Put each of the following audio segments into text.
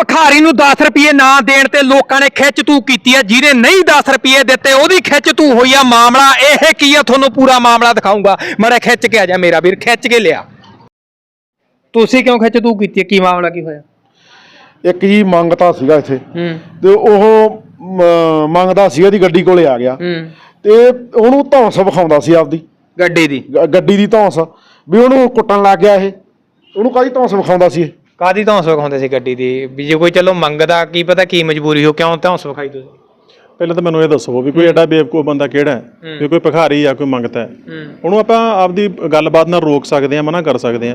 ਭਖਾਰੀ ਨੂੰ 10 ਰੁਪਏ ਨਾ ਦੇਣ ਤੇ ਲੋਕਾਂ ਨੇ ਖਿੱਚ ਤੂ ਕੀਤੀ ਹੈ। ਜਿਹਨੇ ਨਹੀਂ 10 ਰੁਪਏ ਦਿੱਤੇ ਉਹਦੀ ਖਿੱਚ ਤੂ ਹੋਈ ਆ ਮਾਮਲਾ। ਇਹ ਕੀ ਆ? ਤੁਹਾਨੂੰ ਪੂਰਾ ਮਾਮਲਾ ਦਿਖਾਉਂਗਾ। ਮੜਾ ਖਿੱਚ ਕੇ ਆ ਜਾ ਮੇਰਾ ਵੀਰ ਖਿੱਚ ਕੇ ਲਿਆ। ਤੁਸੀਂ ਕਿਉਂ ਖਿੱਚ ਤੂ ਕੀਤੀ? ਕੀ ਮਾਮਲਾ ਕੀ ਹੋਇਆ? ਇੱਕ ਜੀ ਮੰਗਤਾ ਸੀਗਾ ਇੱਥੇ। ਤੇ ਉਹ ਮੰਗਦਾ ਸੀ ਉਹਦੀ ਗੱਡੀ ਕੋਲੇ ਆ ਗਿਆ। ਤੇ ਉਹਨੂੰ ਧੌਂਸ ਵਿਖਾਉਂਦਾ ਸੀ ਆਪਦੀ। ਗੱਡੀ ਦੀ? ਗੱਡੀ ਦੀ ਧੌਂਸ। ਵੀ ਉਹਨੂੰ ਕੁੱਟਣ ਲੱਗ ਗਿਆ ਇਹ। ਉਹਨੂੰ ਕਾਹਦੀ ਧੌਂਸ ਵਿਖਾਉਂਦਾ ਸੀ ਇਹ? ਕਾਦੀ ਧੌਂਸ ਵਿਖਾਉਂਦੇ ਸੀ ਗੱਡੀ ਦੀ? ਵੀ ਜੇ ਕੋਈ ਚਲੋ ਮੰਗਦਾ ਕੀ ਪਤਾ ਕੀ ਮਜਬੂਰੀ ਹੋ ਕਿਉਂ ਧੌਂਸ ਵਿਖਾਈ ਤੁਸੀਂ? ਪਹਿਲਾਂ ਤਾਂ ਮੈਨੂੰ ਇਹ ਦੱਸੋ ਵੀ ਕੋਈ ਐਡਾ ਬੇਵਕੂਫ ਬੰਦਾ ਕਿਹੜਾ ਹੈ? ਵੀ ਕੋਈ ਭਿਖਾਰੀ ਆ ਕੋਈ ਮੰਗਤਾ ਹੈ? ਉਹਨੂੰ ਆਪਾਂ ਆਪਦੀ ਗੱਲਬਾਤ ਨਾਲ ਰੋਕ ਸਕਦੇ ਆ ਮਨਾ ਕਰ ਸਕਦੇ ਆ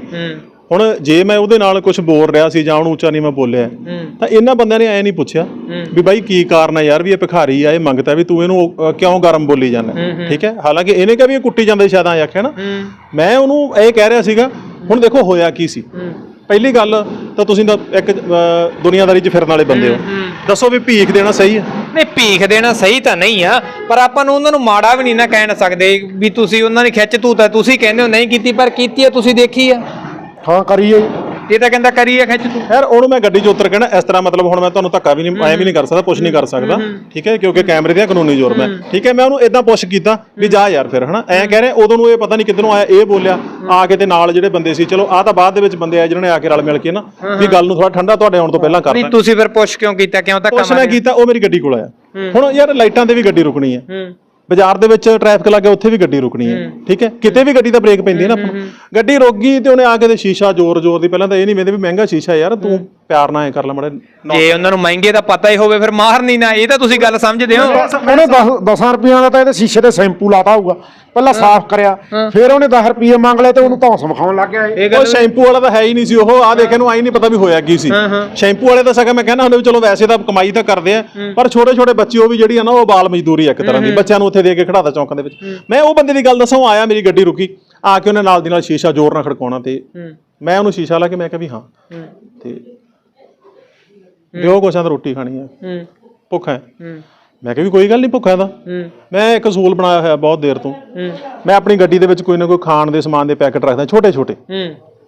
ਹੁਣ ਜੇ ਮੈਂ ਉਹਦੇ ਨਾਲ ਕੁਝ ਬੋਲ ਰਿਹਾ ਸੀ ਜਾਂ ਉਹਨੂੰ ਉੱਚਾ ਨਹੀਂ ਮੈਂ ਬੋਲਿਆ ਤਾਂ ਇਹਨਾਂ ਬੰਦਿਆਂ ਨੇ ਐ ਨਹੀਂ ਪੁੱਛਿਆ ਵੀ ਬਾਈ ਕੀ ਕਾਰਨ ਹੈ ਯਾਰ ਵੀ ਇਹ ਭਿਖਾਰੀ ਆ ਇਹ ਮੰਗਤਾ ਵੀ ਤੂੰ ਇਹਨੂੰ ਕਿਉਂ ਗਰਮ ਬੋਲੀ ਜਾਂਦਾ? ਠੀਕ ਹੈ? ਹਾਲਾਂਕਿ ਇਹਨੇ ਕਿਹਾ ਵੀ ਇਹ ਕੁੱਟੀ ਜਾਂਦਾ ਸ਼ਾਇਦ ਆ ਆਖਿਆ ਨਾ। ਮੈਂ ਉਹਨੂੰ ਇਹ ਕਹਿ ਰਿਹਾ ਸੀਗਾ ਹੁਣ ਦੇਖੋ ਹੋਇਆ ਕੀ ਸੀ। ਪਹਿਲੀ ਗੱਲ ਤਾਂ ਤੁਸੀਂ ਤਾਂ ਇੱਕ ਅ, ਦੁਨੀਆਦਾਰੀ 'ਚ ਫਿਰਨ ਵਾਲੇ ਬੰਦੇ ਹੋ। ਦੱਸੋ ਵੀ ਭੀਖ ਦੇਣਾ ਸਹੀ ਹੈ? ਨਹੀਂ ਭੀਖ ਦੇਣਾ ਸਹੀ ਤਾਂ ਨਹੀਂ ਆ ਪਰ ਆਪਾਂ ਨੂੰ ਉਹਨਾਂ ਨੂੰ ਮਾੜਾ ਵੀ ਨਹੀਂ ਨਾ ਕਹਿ ਨਾ ਸਕਦੇ ਵੀ ਤੁਸੀਂ ਉਹਨਾਂ ਨੇ ਖਿੱਚ ਤੂ ਤਾਂ ਤੁਸੀਂ ਕਹਿੰਦੇ ਹੋ ਨਹੀਂ ਕੀਤੀ ਪਰ ਕੀਤੀ ਆ ਤੁਸੀਂ ਦੇਖੀ ਆ। ਹਾਂ ਕਰੀਏ ਇਹ ਤਾਂ ਕਹਿੰਦਾ ਕਰੀ ਆ ਖਿੱਚ ਤੂ। ਯਾਰ ਉਹਨੂੰ ਮੈਂ ਗੱਡੀ 'ਚ ਉਤਰ ਇਸ ਤਰ੍ਹਾਂ ਮਤਲਬ ਹੁਣ ਮੈਂ ਤੁਹਾਨੂੰ ਧੱਕਾ ਵੀ ਨਹੀਂ ਐ ਵੀ ਨਹੀਂ ਕਰ ਸਕਦਾ ਪੁੱਛ ਨਹੀਂ ਕਰ ਸਕਦਾ। ਠੀਕ ਹੈ ਕਿਉਂਕਿ ਕੈਮਰੇ ਦੀਆਂ ਕਾਨੂੰਨੀ ਜੁਰਮ ਹੈ। ਠੀਕ ਹੈ ਮੈਂ ਉਹਨੂੰ ਇਦਾਂ ਪੁੱਛ ਕੀਤਾ ਵੀ ਜਾ ਯਾਰ ਫਿਰ ਹਨਾ? ਐਂ ਕਹਿ ਰਹੇ ਉਦੋਂ ਨੂੰ ਇਹ ਪਤਾ ਨਹੀਂ ਕਿੱਧਰੋਂ ਆਇਆ ਇਹ ਬੋਲਿਆ ਆ ਕੇ ਤੇ ਨਾਲ ਜਿਹੜੇ ਬੰਦੇ ਸੀ ਚਲੋ ਆ ਤਾਂ ਬਾਅਦ ਦੇ ਵਿੱਚ ਬੰਦੇ ਆ ਜਿਹਨਾਂ ਨੇ ਆ ਕੇ ਰਲ ਮਿਲ ਕੇ ਨਾ ਵੀ ਗੱਲ ਨੂੰ ਥੋੜਾ ਠੰਡਾ ਤੁਹਾਡੇ ਆਉਣ ਤੋਂ ਪਹਿਲਾਂ ਨਹੀਂ ਕਰਤਾ ਤੁਸੀਂ ਫਿਰ ਪੁੱਛ ਕਿਉਂ ਕੀਤਾ ਕਿਉਂ ਧੱਕਾ ਪੁੱਛ ਮੈਂ ਮਾਰਿਆ? ਕੀਤਾ ਉਹ ਮੇਰੀ ਗੱਡੀ ਕੋਲ ਆਇਆ। ਹੁਣ ਯਾਰ ਲਾਈਟਾਂ ਤੇ ਵੀ ਗੱਡੀ ਰੁਕਣੀ ਹੂੰ। ਬਾਜ਼ਾਰ ਦੇ ਵਿੱਚ ਟ੍ਰੈਫਿਕ ਲੱਗੇ ਉੱਥੇ ਵੀ ਗੱਡੀ ਰੁਕਣੀ ਹੈ। ਠੀਕ ਹੈ? ਕਿਤੇ ਵੀ ਗੱਡੀ ਦਾ ਬ੍ਰੇਕ ਪੈਂਦੀ ਹੈ ਨਾ ਆਪਾਂ ਨੂੰ। ਗੱਡੀ ਰੁਕ ਗਈ ਤੇ ਉਹਨੇ ਆ ਕੇ ਤੇ ਸ਼ੀਸ਼ਾ ਜ਼ੋਰ ਜ਼ੋਰ ਦੀ ਪਹਿਲਾਂ ਤਾਂ ਇਹ ਨਹੀਂ ਵੇਂਦੇ ਵੀ ਮਹਿੰਗਾ ਸ਼ੀਸ਼ਾ ਯਾਰ ਤੂੰ ਪਿਆਰ ਨਾਲ ਐ ਕਰ ਲੈ ਮੜੇ ਜੇ ਉਹਨਾਂ ਨੂੰ ਮਹਿੰਗੇ ਦਾ ਪਤਾ ਹੀ ਹੋਵੇ ਫਿਰ ਮਾਰਨੀ ਨਾ। ਇਹ ਤਾਂ ਤੁਸੀਂ ਗੱਲ ਸਮਝਦੇ ਹੋ। ਉਹਨੇ 10 10 ਰੁਪਈਆਂ ਦਾ ਤਾਂ ਇਹਦੇ ਸ਼ੀਸ਼ੇ ਤੇ ਸ਼ੈਂਪੂ ਲਾਤਾ ਹੋਊਗਾ। ਪਹਿਲਾਂ ਸਾਫ਼ ਕਰਿਆ ਫਿਰ ਉਹਨੇ 10 ਰੁਪਏ ਮੰਗ ਲਏ ਤੇ ਉਹਨੂੰ ਧੌਂਸ ਵਿਖਾਉਣ ਲੱਗ ਗਿਆ ਇਹ। ਉਹ ਸ਼ੈਂਪੂ ਵਾਲਾ ਤਾਂ ਹੈ ਹੀ ਨਹੀਂ ਸੀ ਉਹ ਆ ਦੇਖੇ ਨੂੰ ਆਈ ਨਹੀਂ ਪਤਾ ਵੀ ਹੋਇਆ ਕੀ ਸੀ। ਸ਼ੈਂਪੂ ਵਾਲੇ ਤਾਂ ਸਗਾ ਮੈਂ ਕਹਿੰਦਾ ਹੁੰਦੇ ਵੀ ਚਲੋ ਵੈਸੇ ਤਾਂ ਕਮਾਈ ਤਾਂ ਕਰਦੇ ਆ ਪਰ ਛੋਟੇ ਛੋਟੇ ਬੱਚੇ ਉਹ ਵੀ ਜਿਹੜੀ ਆ ਨਾ ਉਹ ਬਾਲ ਮਜ਼ਦੂਰੀ ਆ ਇੱਕ ਤਰ੍ਹਾਂ ਦੀ। ਬੱਚਿਆਂ ਨੂੰ ਉੱਥੇ ਦੇ ਕੇ ਖੜਾਤਾ ਚੌਂਕਾਂ ਦੇ ਵਿੱਚ। ਮੈਂ ਉਹ ਬੰਦੇ ਦੀ ਗੱਲ ਦੱਸਾਂ ਉਹ ਆਇਆ ਮੇਰੀ ਗੱਡੀ ਰੁਕੀ। ਆ ਕੇ ਉਹਨੇ ਨਾਲ ਦੀ ਨਾਲ ਸ਼ੀਸ਼ਾ ਜ਼ੋਰ ਨਾਲ ਖੜਕਾਉਣਾ ਤੇ ਮੈਂ ਉਹਨੂੰ ਸ਼ੀਸ਼ਾ ਲਾ ਕੇ ਮੈਂ ਕਿਹਾ ਵੀ ਹਾਂ। ਤੇ ਦਿਓ ਕੁਛਾਂ ਤਾਂ ਰੋਟੀ ਖਾਣੀ ਆ। ਹੂੰ। ਭੁੱਖ ਹੈ। ਮੈਂ ਕਿਹਾ ਵੀ ਕੋਈ ਗੱਲ ਨਹੀਂ ਭੁੱਖਾ ਦਾ ਮੈਂ ਇੱਕ ਅਸੂਲ ਬਣਾਇਆ ਹੋਇਆ ਬਹੁਤ ਦੇਰ ਤੋਂ। ਮੈਂ ਆਪਣੀ ਗੱਡੀ ਦੇ ਵਿੱਚ ਕੋਈ ਨਾ ਕੋਈ ਖਾਣ ਦੇ ਸਮਾਨ ਦੇ ਪੈਕੇਟ ਰੱਖਦਾ ਛੋਟੇ ਛੋਟੇ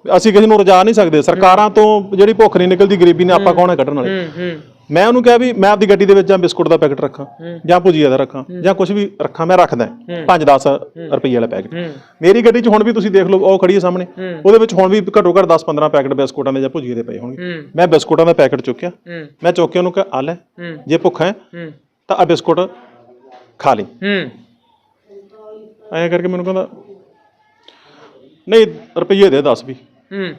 ਅਸੀਂ ਕਿਸੇ ਨੂੰ ਰਜਾ ਨਹੀਂ ਸਕਦੇ। ਸਰਕਾਰਾਂ ਤੋਂ ਜਿਹੜੀ ਭੁੱਖ ਨਹੀਂ ਨਿਕਲਦੀ ਗਰੀਬੀ ਨੇ ਆਪਾਂ ਕੌਣ ਹੈ ਕੱਢਣ ਵਾਲੇ? ਮੈਂ ਉਹਨੂੰ ਕਿਹਾ ਵੀ ਮੈਂ ਆਪਦੀ ਗੱਡੀ ਦੇ ਵਿੱਚ ਜਾਂ ਬਿਸਕੁਟ ਦਾ ਪੈਕੇਟ ਰੱਖਾਂ ਜਾਂ ਭੁਜੀਆ ਦਾ ਰੱਖਾਂ ਜਾਂ ਕੁਝ ਵੀ ਰੱਖਾਂ ਮੈਂ ਰੱਖਦਾ 5-10 ਰੁਪਏ ਵਾਲਾ ਪੈਕੇਟ। ਮੇਰੀ ਗੱਡੀ 'ਚ ਹੁਣ ਵੀ ਤੁਸੀਂ ਦੇਖ ਲਓ ਉਹ ਖੜੀ ਹੈ ਸਾਹਮਣੇ। ਉਹਦੇ ਵਿੱਚ ਹੁਣ ਵੀ ਘੱਟੋ ਘੱਟ 10-15 ਪੈਕੇਟ ਬਿਸਕੁਟਾਂ ਦੇ ਜਾਂ ਭੁਜੀਏ ਦੇ ਪਏ ਹੋਣਗੇ। ਮੈਂ ਬਿਸਕੁਟਾਂ ਦਾ ਪੈਕੇਟ ਚੁੱਕਿਆ। ਮੈਂ ਚੁੱਕ ਕੇ ਉਹਨੂੰ ਕਿਹਾ ਆ ਲੈ ਜੇ ਭੁੱਖ ਹੈ। ਤਾਂ ਆ ਬਿਸਕੁਟ ਖਾ ਲਈ। ਹੂੰ। ਐਂ ਕਰਕੇ ਮੈਨੂੰ ਕਹਿੰਦਾ ਨਹੀਂ ਰੁਪਈਏ ਦੇ 10 ਵੀ। ਹੂੰ।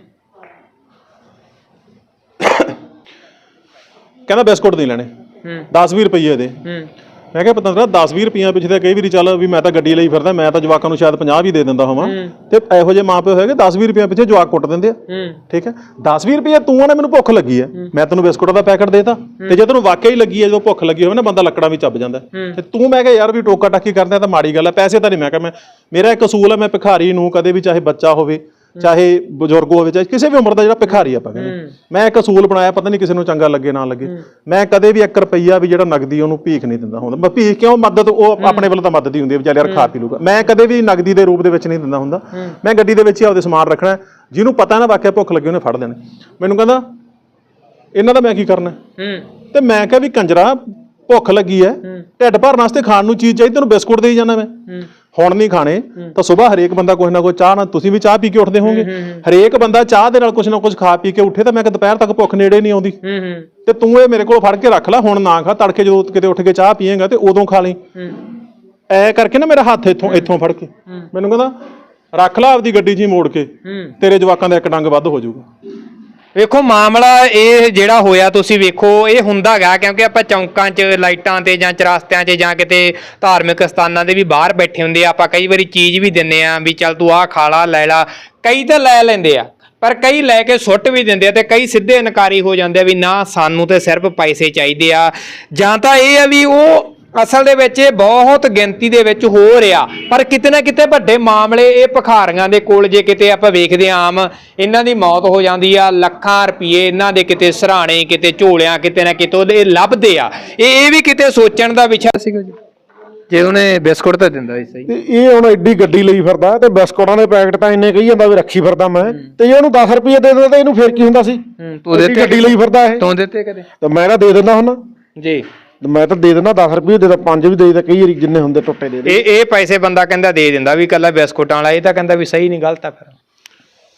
ਕਹਿੰਦਾ ਬਿਸਕੁਟ ਨਹੀਂ ਲੈਣੇ। 10 20 ਰੁਪਈਏ ਦੇ। ਹੂੰ। ਮੈਂ ਕਿਹਾ ਪਤਾ 10 20 ਰੁਪਈਆ ਪਿੱਛੇ ਤਾਂ ਕਈ ਵਾਰੀ ਚੱਲ ਵੀ ਮੈਂ ਤਾਂ ਗੱਡੀ ਲਈ ਫਿਰਦਾ ਮੈਂ ਤਾਂ ਜਵਾਕਾਂ ਨੂੰ ਸ਼ਾਇਦ 50 ਵੀ ਦੇ ਦਿੰਦਾ ਹੋਵਾਂ। ਤੇ ਇਹੋ ਜਿਹੇ ਮਾਪੇ ਹੋਏਗੇ 10 20 ਰੁਪਈਆ ਪਿੱਛੇ ਜਵਾਕ ਕੁੱਟ ਦਿੰਦੇ ਆ। ਹੂੰ। ਠੀਕ ਹੈ? 10 20 ਰੁਪਈਆ ਤੂੰ ਆ ਨਾ ਮੈਨੂੰ ਭੁੱਖ ਲੱਗੀ ਹੈ। ਮੈਂ ਤੈਨੂੰ ਬਿਸਕੁਟ ਦਾ ਪੈਕਟ ਦੇਤਾ। ਤੇ ਜੇ ਤੈਨੂੰ ਵਾਕਈ ਲੱਗੀ ਹੈ ਜਦੋਂ ਭੁੱਖ ਲੱਗੀ ਹੋਵੇ ਨਾ ਬੰਦਾ ਲੱਕੜਾਂ ਵੀ ਚੱਬ ਜਾਂਦਾ। ਹੈ। ਤੇ ਤੂੰ ਮੈਂ ਕਿਹਾ ਯਾਰ ਵੀ ਟੋਕਾ ਟਾਕੀ ਕਰਦਾ ਤਾਂ ਮਾੜੀ ਗੱਲ ਹੈ ਪੈਸੇ ਤਾਂ ਨਹੀਂ। ਮੈਂ ਕਿਹਾ ਮੈਂ ਮੇਰਾ ਇੱਕ ਅਸੂਲ ਹੈ ਮੈਂ ਭਿਖਾਰੀ ਨੂੰ ਕਦੇ ਵੀ ਚਾਹੇ ਬੱਚਾ ਹੋਵੇ ਚਾਹੇ ਬਜ਼ੁਰਗ ਹੋਵੇ ਚਾਹੇ ਕਿਸੇ ਵੀ ਉਮਰ ਦਾ ਜਿਹੜਾ ਭਿਖਾਰੀ ਆਪਾਂ ਕਹਿੰਦੇ। ਮੈਂ ਇੱਕ ਅਸੂਲ ਬਣਾਇਆ ਪਤਾ ਨਹੀਂ ਕਿਸੇ ਨੂੰ ਚੰਗਾ ਲੱਗੇ ਨਾ ਲੱਗੇ। ਮੈਂ ਕਦੇ ਵੀ 1 ਰੁਪਈਆ ਵੀ ਜਿਹੜਾ ਨਗਦੀ ਉਹਨੂੰ ਭੀਖ ਨਹੀਂ ਦਿੰਦਾ ਹੁੰਦਾ। ਮੈਂ ਭੀਖ ਕਿਉਂ? ਮਦਦ ਉਹ ਆਪਣੇ ਵੱਲੋਂ ਤਾਂ ਮਦਦ ਹੀ ਹੁੰਦੀ ਹੈ ਵਿਚਾਰੇ ਯਾਰ ਖਾ ਪੀ ਲੂਗਾ ਮੈਂ ਕਦੇ ਵੀ ਨਗਦੀ ਦੇ ਰੂਪ ਦੇ ਵਿੱਚ ਨਹੀਂ ਦਿੰਦਾ ਹੁੰਦਾ। ਮੈਂ ਗੱਡੀ ਦੇ ਵਿੱਚ ਹੀ ਆਪਦੇ ਸਮਾਨ ਰੱਖਣਾ ਹੈ। ਜਿਹਨੂੰ ਪਤਾ ਨਾ ਵਾਕਿਆ ਭੁੱਖ ਲੱਗੀ ਉਹਨੇ ਫੜ ਦੇਣੇ ਮੈਨੂੰ ਕਹਿੰਦਾ ਇਹਨਾਂ ਦਾ ਮੈਂ ਕੀ ਕਰਨਾ ਹੂੰ? ਤੇ ਮੈਂ ਕਿਹਾ ਵੀ ਕੰਜਰਾ ਭੁੱਖ ਲੱਗੀ ਐ ਢਿੱਡ ਭਰਨ ਵਾਸਤੇ ਖਾਣ ਨੂੰ ਚੀਜ਼ ਚਾਹੀਦੀ ਤੈਨੂੰ ਬਿਸਕੁਟ ਦੇਈ ਜਾਣਾ ਮੈਂ। ਹੁਣ ਨਹੀਂ ਖਾਣੇ ਤਾਂ ਸਵੇਰ ਹਰੇਕ ਬੰਦਾ ਕੁਛ ਨਾ ਕੁਛ ਚਾਹ ਨਾਲ ਤੁਸੀਂ ਵੀ ਚਾਹ ਪੀ ਕੇ ਉੱਠਦੇ ਹੋਵੋਗੇ। ਹਰੇਕ ਬੰਦਾ ਚਾਹ ਦੇ ਨਾਲ ਕੁਛ ਨਾ ਕੁਛ ਖਾ ਪੀ ਕੇ ਉੱਠੇ ਤਾਂ ਮੈਂ ਕਿ ਦੁਪਹਿਰ ਤੱਕ ਭੁੱਖ ਨੇੜੇ ਨਹੀਂ ਆਉਂਦੀ। ਤੇ ਤੂੰ ਇਹ ਮੇਰੇ ਕੋਲ ਫੜ ਕੇ ਰੱਖ ਲੈ ਹੁਣ ਨਾ ਖਾ ਤੜਕੇ ਜਦੋਂ ਕਿਤੇ ਉੱਠ ਕੇ ਚਾਹ ਪੀਏਗਾ ਤੇ ਉਦੋਂ ਖਾ ਲਈ। ਐ ਕਰਕੇ ਨਾ ਮੇਰਾ ਹੱਥ ਇੱਥੋਂ ਇੱਥੋਂ ਫੜ ਕੇ। ਮੈਨੂੰ ਕਹਿੰਦਾ ਰੱਖ ਲੈ ਆਪਦੀ ਗੱਡੀ 'ਚ ਹੀ ਮੋੜ ਕੇ ਤੇਰੇ ਜਵਾਕਾਂ ਦਾ ਇੱਕ ਡੰਗ ਵੱਧ ਹੋ ਜਾਊਗਾ। ਵੇਖੋ ਮਾਮਲਾ ਇਹ ਜਿਹੜਾ ਹੋਇਆ, ਤੁਸੀਂ ਵੇਖੋ, ਇਹ ਹੁੰਦਾਗਾ ਕਿਉਂਕਿ ਆਪਾਂ ਚੌਂਕਾਂ 'ਚ, ਲਾਈਟਾਂ ਤੇ ਜਾਂ ਚਰਾਸਤਿਆਂ 'ਚ ਜਾਂ ਕਿਤੇ ਧਾਰਮਿਕ ਸਥਾਨਾਂ ਦੇ ਵੀ ਬਾਹਰ ਬੈਠੇ ਹੁੰਦੇ ਆ, ਆਪਾਂ ਕਈ ਵਾਰੀ ਚੀਜ਼ ਵੀ ਦਿੰਨੇ ਆ ਵੀ ਚੱਲ ਤੂੰ ਆਹ ਖਾ ਲਾ, ਲੈ ਲਾ, ਕਈ ਤਾਂ ਲੈ ਲੈਂਦੇ ਆ, ਪਰ ਕਈ ਲੈ ਕੇ ਸੁੱਟ ਵੀ ਦਿੰਦੇ ਆ ਤੇ ਕਈ ਸਿੱਧੇ ਇਨਕਾਰੀ ਹੋ ਜਾਂਦੇ ਆ ਵੀ ਨਾ ਸਾਨੂੰ ਤੇ ਸਿਰਫ ਪੈਸੇ ਚਾਹੀਦੇ ਆ। ਜਾਂ ਤਾਂ ਇਹ ਆ ਵੀ ਉਹ ਅਸਲ ਦੇ ਵਿੱਚ ਇਹ ਬਹੁਤ ਗਿਣਤੀ ਦੇ ਵਿੱਚ ਹੋ ਰਿਹਾ। ਪਰ ਕਿਤੇ ਨਾ ਕਿਤੇ ਵੱਡੇ ਮਾਮਲੇ ਇਹ ਭਖਾਰੀਆਂ ਦੇ ਕੋਲ ਜੇ ਕਿਤੇ ਆਪਾਂ ਵੇਖਦੇ ਆਮ ਇਹਨਾਂ ਦੀ ਮੌਤ ਹੋ ਜਾਂਦੀ ਆ ਲੱਖਾਂ ਰੁਪਏ ਇਹਨਾਂ ਦੇ ਕਿਤੇ ਸਰਾਣੇ ਕਿਤੇ ਝੋਲਿਆਂ ਕਿਤੇ ਨਾ ਕਿਤੇ ਉਹਦੇ ਲੱਭਦੇ ਆ। ਇਹ ਇਹ ਵੀ ਕਿਤੇ ਸੋਚਣ ਦਾ ਵਿਸ਼ਾ ਸੀਗਾ ਜੀ। ਜੇ ਉਹਨੇ ਬਿਸਕੁਟ ਤਾਂ ਦਿੰਦਾ ਸੀ ਸਹੀ। ਤੇ ਇਹ ਹੁਣ ਐਡੀ ਗੱਡੀ ਲਈ ਫਿਰਦਾ ਤੇ ਬਿਸਕੁਟਾਂ ਦੇ ਪੈਕਟ ਤਾਂ ਇੰਨੇ ਕਹੀ ਜਾਂਦਾ ਵੀ ਰੱਖੀ ਫਿਰਦਾ ਮੈਂ। ਤੇ ਜੇ ਇਹਨੂੰ 10 ਰੁਪਏ ਦੇ ਦਿੰਦਾ ਤੇ ਇਹਨੂੰ ਫੇਰ ਕੀ ਹੁੰਦਾ ਸੀ? ਹੂੰ ਤੂੰ ਦਿੱਤੇ ਗੱਡੀ ਲਈ ਫਿਰਦਾ ਇਹ। ਤੂੰ ਦਿੱਤੇ ਕਦੇ? ਤੇ ਮੈਂ ਤਾਂ ਦੇ ਦਿੰਦਾ ਹੁੰਦਾ। ਜੀ। ਮੈਂ ਤਾਂ ਦੇ ਦਿੰਦਾ 10 ਰੁਪਏ ਦੇ ਤਾਂ 5 ਵੀ ਦੇ ਦਿੰਦਾ ਕਈ ਵਾਰੀ ਜਿੰਨੇ ਹੁੰਦੇ ਟੁੱਟੇ ਦੇ ਦੇ ਇਹ ਇਹ ਪੈਸੇ ਬੰਦਾ ਕਹਿੰਦਾ ਦੇ ਦਿੰਦਾ ਵੀ ਕੱਲਾ ਬਿਸਕੁਟਾਂ ਵਾਲਾ ਇਹ ਤਾਂ ਕਹਿੰਦਾ ਵੀ ਸਹੀ ਨਹੀਂ ਗਲਤ ਆ ਫਿਰ।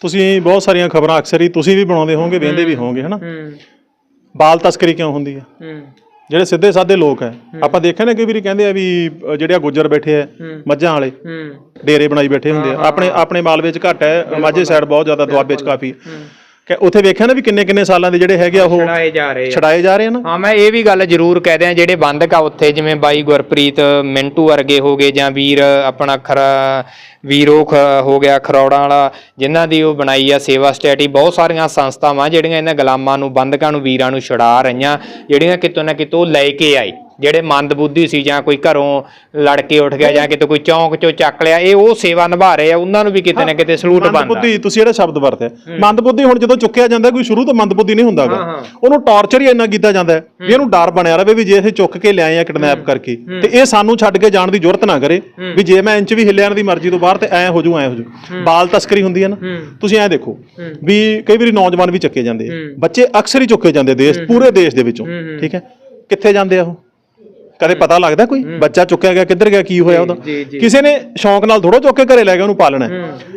ਤੁਸੀਂ ਬਹੁਤ ਸਾਰੀਆਂ ਖਬਰਾਂ ਅਕਸਰ ਹੀ ਤੁਸੀਂ ਵੀ ਬਣਾਉਂਦੇ ਹੋਵੋਗੇ ਵੇਂਦੇ ਵੀ ਹੋਵੋਗੇ ਹਨਾ? ਹੂੰ। ਬਾਲ ਤਸਕਰੀ ਕਿਉਂ ਹੁੰਦੀ ਹੈ ਹੂੰ। ਜਿਹੜੇ ਸਿੱਧੇ ਸਾਦੇ ਲੋਕ ਹੈ। ਆਪਾਂ ਦੇਖਿਆ ਨਾ ਕਈ ਵਾਰੀ ਕਹਿੰਦੇ ਆ ਵੀ ਅ, ਜਿਹੜੇ ਆ ਗੁੱਜਰ ਬੈਠੇ ਆ ਮੱਝਾਂ ਵਾਲੇ ਹੂੰ। ਡੇਰੇ ਬਣਾਈ ਬੈਠੇ ਹੁੰਦੇ ਆ। ਆਪਣੇ ਆਪਣੇ ਮਾਲਵੇ ਚ ਘੱਟ ਹੈ ਮਾਝੇ ਸਾਈਡ ਬਹੁਤ ਜ਼ਿਆਦਾ ਦੁਆਬੇ ਚ ਕਾਫੀ। ਕਿ ਉੱਥੇ ਵੇਖਿਆ ਨਾ ਵੀ ਕਿੰਨੇ ਕਿੰਨੇ ਸਾਲਾਂ ਦੇ ਜਿਹੜੇ ਹੈਗੇ ਆ ਉਹ ਛੜਾਏ ਜਾ ਰਹੇ ਆ। ਛਡਾਏ ਜਾ ਰਹੇ ਆ ਨਾ? ਹਾਂ ਮੈਂ ਇਹ ਵੀ ਗੱਲ ਜ਼ਰੂਰ ਕਹਿ ਦਿਆਂ ਜਿਹੜੇ ਬੰਦਕ ਆ ਉੱਥੇ ਜਿਵੇਂ ਬਾਈ ਗੁਰਪ੍ਰੀਤ ਮਿੰਟੂ ਵਰਗੇ ਹੋ ਗਏ ਜਾਂ ਵੀਰ ਆਪਣਾ ਖਰਾ ਵੀਰੋ ਖ ਹੋ ਗਿਆ ਖਰੌੜਾਂ ਵਾਲਾ ਜਿਨ੍ਹਾਂ ਦੀ ਉਹ ਬਣਾਈ ਆ ਸੇਵਾ ਸਟੇਟੀ ਬਹੁਤ ਸਾਰੀਆਂ ਸੰਸਥਾਵਾਂ ਜਿਹੜੀਆਂ ਇਹਨਾਂ ਗੁਲਾਮਾਂ ਨੂੰ ਬੰਦਕਾਂ ਨੂੰ ਵੀਰਾਂ ਨੂੰ ਛੁਡਾ ਰਹੀਆਂ ਜਿਹੜੀਆਂ ਕਿਤੋਂ ਨਾ ਕਿਤੋਂ ਲੈ ਕੇ ਆਈ। ਜਿਹੜੇ ਮੰਦਬੁੱਧੀ ਸੀ ਜਾਂ ਕੋਈ ਘਰੋਂ ਲੜ ਕੇ ਉੱਠ ਗਿਆ ਜਾਂ ਕਿਤੇ ਕੋਈ ਚੌਂਕ ਚੋਂ ਚੱਕ ਲਿਆ ਇਹ ਉਹ ਸੇਵਾ ਨਿਭਾ ਰਹੇ ਆ ਉਹਨਾਂ ਨੂੰ ਵੀ ਕਿਤੇ ਨਾ ਕਿਤੇ ਸਲੂਟ ਬਣਦਾ। ਮੰਦਬੁੱਧੀ ਤੁਸੀਂ ਜਿਹੜਾ ਸ਼ਬਦ ਵਰਤਿਆ। ਮੰਦਬੁੱਧੀ ਹੁਣ ਜਦੋਂ ਚੁੱਕਿਆ ਜਾਂਦਾ ਕੋਈ ਸ਼ੁਰੂ ਤੋਂ ਮੰਦਬੁੱਧੀ ਨਹੀਂ ਹੁੰਦਾਗਾ ਉਹਨੂੰ ਟਾਰਚਰ ਹੀ ਇੰਨਾ ਕੀਤਾ ਜਾਂਦਾ ਹੈ ਵੀ ਇਹਨੂੰ ਡਰ ਬਣਿਆ ਰਵੇ ਵੀ ਜੇ ਇਹ ਚੁੱਕ ਕੇ ਲਿਆਏ ਆ ਕਿਡਨੈਪ ਕਰਕੇ ਤੇ ਇਹ ਸਾਨੂੰ ਛੱਡ ਕੇ ਜਾਣ ਦੀ ਜ਼ਰੂਰਤ ਨਾ ਕਰੇ ਵੀ ਜੇ ਮੈਂ ਇੰਚ ਵੀ ਹਿੱਲਿਆ ਦੀ ਮਰਜ਼ੀ ਤੋਂ ਬਾਹਰ ਤੇ ਐ ਹੋ ਜੂ ਐ ਹੋ ਜੂ ਬਾਲ ਤਸਕਰੀ ਹੁੰਦੀ ਹੈ ਨਾ। ਤੁਸੀਂ ਐ ਦੇਖੋ ਵੀ ਕਈ ਵਾਰੀ ਨੌਜਵਾਨ ਵੀ ਚੱਕੇ ਜਾਂਦੇ ਬੱਚੇ ਅਕਸਰ ਹੀ ਚੁੱਕੇ ਜਾਂਦੇ ਦੇਸ਼ ਪੂਰੇ ਦੇਸ਼ ਦੇ ਵਿੱਚੋਂ। ਠੀਕ ਹੈ? ਕਿੱਥੇ ਜਾਂਦੇ ਆ ਉਹ? ਕਦੇ ਪਤਾ ਲੱਗਦਾ ਕੋਈ? ਬੱਚਾ ਚੁੱਕਿਆ ਗਿਆ ਕਿੱਧਰ ਗਿਆ ਕੀ ਹੋਇਆ ਉਹਦਾ। ਕਿਸੇ ਨੇ ਸ਼ੌਂਕ ਨਾਲ ਥੋੜਾ ਚੁੱਕ ਕੇ ਘਰੇ ਲੈ ਗਿਆ ਉਹਨੂੰ ਪਾਲਣਾ।